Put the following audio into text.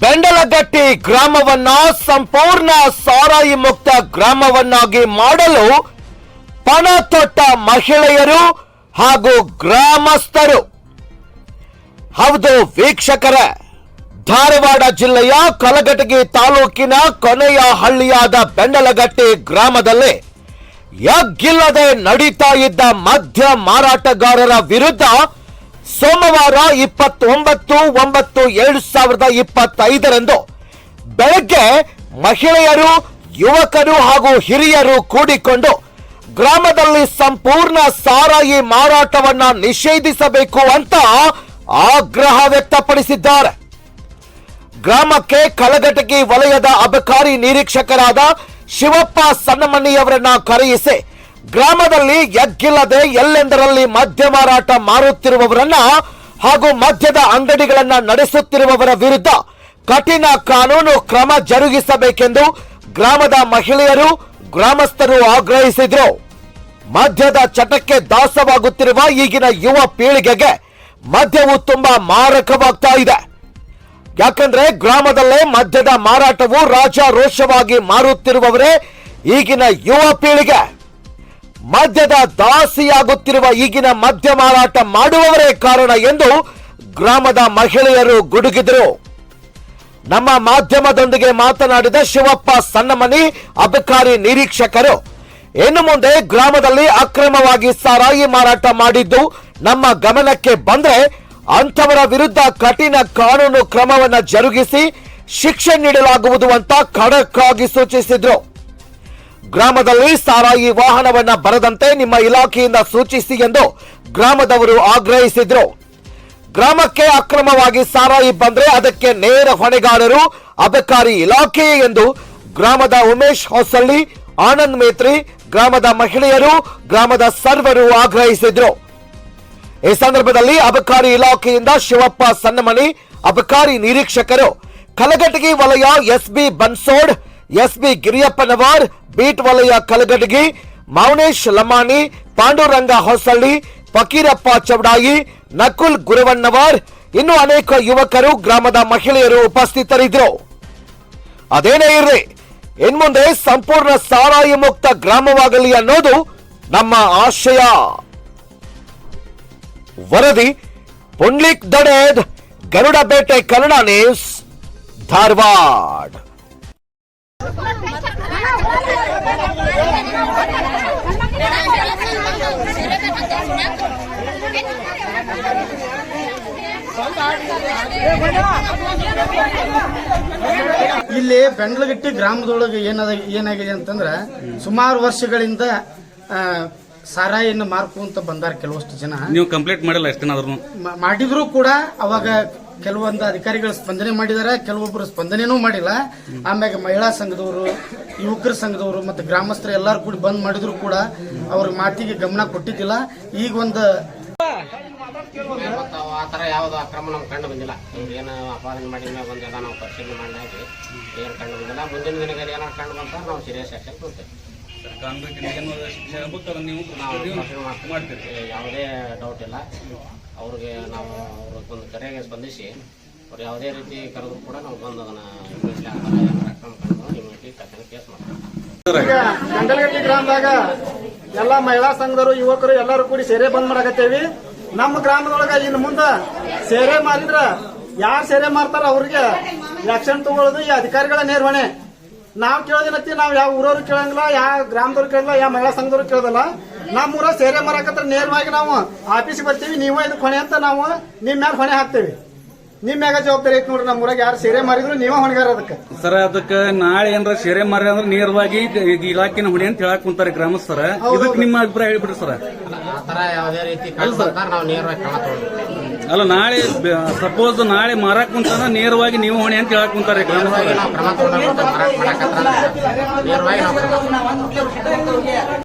ಬೆಂಡಲಗಟ್ಟಿ ಗ್ರಾಮವನ್ನ ಸಂಪೂರ್ಣ ಸಾರಾಯಿ ಮುಕ್ತ ಗ್ರಾಮವನ್ನಾಗಿ ಮಾಡಲು ಪಣ ತೊಟ್ಟ ಮಹಿಳೆಯರು ಹಾಗೂ ಗ್ರಾಮಸ್ಥರು. ಹೌದು ವೀಕ್ಷಕರ, ಧಾರವಾಡ ಜಿಲ್ಲೆಯ ಕಲಘಟಗಿ ತಾಲೂಕಿನ ಕೊನೆಯ ಹಳ್ಳಿಯಾದ ಬೆಂಡಲಗಟ್ಟಿ ಗ್ರಾಮದಲ್ಲಿ ಯಗ್ಗಿಲ್ಲದೆ ನಡೀತಾ ಇದ್ದ ಮದ್ಯ ಮಾರಾಟಗಾರರ ವಿರುದ್ಧ ಸೋಮವಾರ ಇಪ್ಪತ್ತೊಂಬತ್ತು, ಒಂಬತ್ತು, ಎರಡು ಸಾವಿರದ ಇಪ್ಪತ್ತೈದರಂದು ಬೆಳಗ್ಗೆ ಮಹಿಳೆಯರು, ಯುವಕರು ಹಾಗೂ ಹಿರಿಯರು ಕೂಡಿಕೊಂಡು ಗ್ರಾಮದಲ್ಲಿ ಸಂಪೂರ್ಣ ಸಾರಾಯಿ ಮಾರಾಟವನ್ನ ನಿಷೇಧಿಸಬೇಕು ಅಂತ ಆಗ್ರಹ ವ್ಯಕ್ತಪಡಿಸಿದ್ದಾರೆ. ಗ್ರಾಮಕ್ಕೆ ಕಲಘಟಗಿ ವಲಯದ ಅಬಕಾರಿ ನಿರೀಕ್ಷಕರಾದ ಶಿವಪ್ಪ ಸಣ್ಣಮಣಿಯವರನ್ನ ಕರೆಯಿಸಿ ಗ್ರಾಮದಲ್ಲಿ ಎಗ್ಗಿಲ್ಲದೆ ಎಲ್ಲೆಂದರಲ್ಲಿ ಮದ್ಯ ಮಾರಾಟ ಮಾರುತ್ತಿರುವವರನ್ನ ಹಾಗೂ ಮದ್ಯದ ಅಂಗಡಿಗಳನ್ನ ನಡೆಸುತ್ತಿರುವವರ ವಿರುದ್ಧ ಕಠಿಣ ಕಾನೂನು ಕ್ರಮ ಜರುಗಿಸಬೇಕೆಂದು ಗ್ರಾಮದ ಮಹಿಳೆಯರು, ಗ್ರಾಮಸ್ಥರು ಆಗ್ರಹಿಸಿದ್ರು. ಮದ್ಯದ ಚಟಕ್ಕೆ ದಾಸವಾಗುತ್ತಿರುವ ಈಗಿನ ಯುವ ಪೀಳಿಗೆಗೆ ಮದ್ಯವು ತುಂಬಾ ಮಾರಕವಾಗ್ತಾ ಇದೆ. ಯಾಕಂದ್ರೆ ಗ್ರಾಮದಲ್ಲೇ ಮದ್ಯದ ಮಾರಾಟವು ರಾಜಾರೋಷವಾಗಿ ಮಾರುತ್ತಿರುವವರೇ ಈಗಿನ ಯುವ ಪೀಳಿಗೆ. ಮದ್ಯದ ದಾಸಿಯಾಗುತ್ತಿರುವ ಈಗಿನ ಮದ್ಯ ಮಾರಾಟ ಮಾಡುವವರೇ ಕಾರಣ ಎಂದು ಗ್ರಾಮದ ಮಹಿಳೆಯರು ಗುಡುಗಿದರು. ನಮ್ಮ ಮಾಧ್ಯಮದೊಂದಿಗೆ ಮಾತನಾಡಿದ ಶಿವಪ್ಪ ಸಣ್ಣಮನಿ, ಅಬಕಾರಿ ನಿರೀಕ್ಷಕರು, ಇನ್ನು ಮುಂದೆ ಗ್ರಾಮದಲ್ಲಿ ಅಕ್ರಮವಾಗಿ ಸಾರಾಯಿ ಮಾರಾಟ ಮಾಡಿದ್ದು ನಮ್ಮ ಗಮನಕ್ಕೆ ಬಂದ್ರೆ ಅಂಥವರ ವಿರುದ್ಧ ಕಠಿಣ ಕಾನೂನು ಕ್ರಮವನ್ನು ಜರುಗಿಸಿ ಶಿಕ್ಷೆ ನೀಡಲಾಗುವುದು ಅಂತ ಖಡಕ್ ಆಗಿ ಸೂಚಿಸಿದ್ರು. ಗ್ರಾಮದಲ್ಲಿ ಸಾರಾಯಿ ವಾಹನವನ್ನ ಬರದಂತೆ ನಿಮ್ಮ ಇಲಾಖೆಯಿಂದ ಸೂಚಿಸಿ ಎಂದು ಗ್ರಾಮದವರು ಆಗ್ರಹಿಸಿದ್ರು. ಗ್ರಾಮಕ್ಕೆ ಅಕ್ರಮವಾಗಿ ಸಾರಾಯಿ ಬಂದ್ರೆ ಅದಕ್ಕೆ ನೇರ ಹೊಣೆಗಾರರು, ಅಬಕಾರಿ ಇಲಾಖೆ ಎಂದು ಗ್ರಾಮದ ಉಮೇಶ್ ಹೊಸಳ್ಳಿ, ಆನಂದ್ ಮೇತ್ರಿ, ಗ್ರಾಮದ ಮಹಿಳೆಯರು, ಗ್ರಾಮದ ಸರ್ವರು ಆಗ್ರಹಿಸಿದ್ರು. ಈ ಸಂದರ್ಭದಲ್ಲಿ ಅಬಕಾರಿ ಇಲಾಖೆಯಿಂದ ಶಿವಪ್ಪ ಸಣ್ಣಮಣಿ, ಅಬಕಾರಿ ನಿರೀಕ್ಷಕರು, ಕಲಘಟಗಿ ವಲಯ S B Bansode S B Giriyappanavar, beat ವಲಯ ಕಲಗಡಗಿ ಮೌನೇಶ್ ಲಮಾಣಿ, ಪಾಂಡುರಂಗ ಹೊಸಳ್ಳಿ, ಫಕೀರಪ್ಪ ಚೌಡಾಯಿ, ನಕುಲ್ ಗುರವಣ್ಣವರ್, ಇನ್ನು ಅನೇಕ ಯುವಕರು ಗ್ರಾಮದ ಮಹಿಳೆಯರು ಉಪಸ್ಥಿತರಿದ್ದರು. ಅದೇನೇ ಇರ್ರಿ ಇನ್ಮುಂದೆ ಸಂಪೂರ್ಣ ಸಾರಾಯಿ ಮುಕ್ತ ಗ್ರಾಮವಾಗಲಿ ಅನ್ನೋದು ನಮ್ಮ ಆಶಯ. ವರದಿ, ಪುಂಡ್ಲಿಕ್ ದಡೇದ್ ಗರುಡಬೇಟೆ ಕನ್ನಡ ನ್ಯೂಸ್, ಧಾರವಾಡ. ಇಲ್ಲಿ ಬೆಂಗಳಗಟ್ಟಿ ಗ್ರಾಮದೊಳಗೆ ಏನದ ಏನಾಗಿದೆ ಅಂತಂದ್ರೆ ಸುಮಾರು ವರ್ಷಗಳಿಂದ ಸಾರಾಯಿಯನ್ನು ಅಂತ ಬಂದಾರ ಕೆಲವಷ್ಟು ಜನ. ನೀವು ಕಂಪ್ಲೀಟ್ ಮಾಡಿಲ್ಲ ಮಾಡಿದ್ರು ಕೂಡ ಅವಾಗ ಕೆಲವೊಂದು ಅಧಿಕಾರಿಗಳು ಸ್ಪಂದನೆ ಮಾಡಿದಾರೆ ಕೆಲವೊಬ್ಬರು ಸ್ಪಂದನೆನೂ ಮಾಡಿಲ್ಲ. ಆಮ್ಯಾಗ ಮಹಿಳಾ ಸಂಘದವರು, ಯುವಕರ ಸಂಘದವರು ಮತ್ತು ಗ್ರಾಮಸ್ಥರು ಎಲ್ಲರೂ ಕೂಡಿ ಬಂದ್ ಮಾಡಿದ್ರು ಕೂಡ ಅವ್ರ ಮಾತಿಗೆ ಗಮನ ಕೊಟ್ಟಿದ್ದಿಲ್ಲ. ಈಗ ಒಂದು ಆತರ ಆ ಥರ ಯಾವುದು ಅಕ್ರಮ ನಮ್ಗೆ ಕಂಡು ಬಂದಿಲ್ಲ. ಏನ ಅಪಾದನೆ ಮಾಡಿದ ಮೇಲೆ ಬಂದಿಲ್ಲ ನಾವು ಪರಿಶೀಲನೆ ಮಾಡಿ ಏನು ಕಂಡು ಬಂದಿಲ್ಲ. ಮುಂದಿನ ದಿನಗಳಲ್ಲಿ ಏನಾರು ಕಂಡು ಬಂತ ನಾವು ಸೀರಿಯಸ್ ಆಕ್ಷನ್ ಕೊಡ್ತೇವೆ ಕಾನೂನು ಏನು ಶಿಕ್ಷೆ ಆಗ್ಬೇಕು ಅದನ್ನ ನೀವು ನಾವು ನೀವು ಮಾಡ್ತೀವಿ. ಮಾಡ್ತೀರಿ. ಯಾವುದೇ ಡೌಟ್ ಇಲ್ಲ. ಅವ್ರಿಗೆ ನಾವು ಅವ್ರಿಗೆ ಒಂದು ಕರೆಗೆ ಸ್ಪಂದಿಸಿ ಅವ್ರು ಯಾವುದೇ ರೀತಿ ಕರೆದ್ರು ಕೂಡ ನಾವು ಬಂದು ಅದನ್ನ ಕಂಡು ತಕ್ಷಣ ಕೇಸ್ ಮಾಡ್ತೀವಿ. ಗಂಡಲಗಟ್ಟಿ ಗ್ರಾಮದಾಗ ಎಲ್ಲ ಮಹಿಳಾ ಸಂಘದವರು ಯುವಕರು ಎಲ್ಲರೂ ಕೂಡಿ ಸೇರೆ ಬಂದ್ ಮಾಡಕತ್ತೇವಿ. ನಮ್ಮ ಗ್ರಾಮದೊಳಗ ಇನ್ನು ಮುಂದ ಸೇರೆ ಮಾರಿದ್ರ ಯಾರು ಸೇರೆ ಮಾರ್ತಾರ ಅವ್ರಿಗೆ? ಲಕ್ಷಣ ತಗೊಳ್ಳೋದು ಈ ಅಧಿಕಾರಿಗಳ ನಿರ್ವಹಣೆ. ನಾವ್ ಕೇಳೋದಿನತ್ತಿ ನಾವ್ ಯಾವ ಊರವ್ರು ಕೇಳಂಗಿಲ್ಲ ಯಾವ ಗ್ರಾಮದವ್ರು ಕೇಳಲ್ಲ ಯಾವ ಮಹಿಳಾ ಸಂಘದವ್ರು ಕೇಳದಲ್ಲ. ನಮ್ಮ ಊರ ಸೇರೆ ಮಾರಕತ್ರ ನೇರವಾಗಿ ನಾವು ಆಫೀಸ್ ಬರ್ತೀವಿ ನೀವು ಇದು ಹೊಣೆ ಅಂತ ನಾವು ನಿಮ್ ಮ್ಯಾಲ ಹೊಣೆ ಹಾಕ್ತೇವಿ. ನಿಮ್ ಮ್ಯಾಗ ಜವಾಬ್ದಾರಿ ಐತಿ ನೋಡ್ರಿ ನಮ್ಮ ಊರಾಗ ಯಾರು ಸೇರೆ ಮಾರಿದ್ರು ನೀವೇ ಹೊಣೆಗಾರ ಅದಕ್ಕೆ. ಸರ್ ಅದಕ್ಕೆ ನಾಳೆ ಏನಾರ ಸೇರೆ ಮಾರಿ ಅಂದ್ರೆ ನೇರವಾಗಿ ಇಲಾಖೆನ ಹೊಣೆ ಅಂತ ಹೇಳಕ್ ಕುಂತಾರೆ ಗ್ರಾಮಸ್ಥರ. ಇದಕ್ಕೆ ನಿಮ್ಮ ಅಭಿಪ್ರಾಯ ಹೇಳ್ಬಿಡ್ರಿ ಸರ್. ಆ ತರ ಯಾವುದೇ ರೀತಿ ನಾವು ನೇರವಾಗಿ ಅಲ್ಲ ನಾಳೆ ಸಪೋಸ್ ನಾಳೆ ಮಾರಾಕ್ ಕುಂತಾನ ನೇರವಾಗಿ ನೀವು ಹೊಣೆ ಅಂತ ಹೇಳಕ್ ಕುಂತಾರೆ ನೇರವಾಗಿ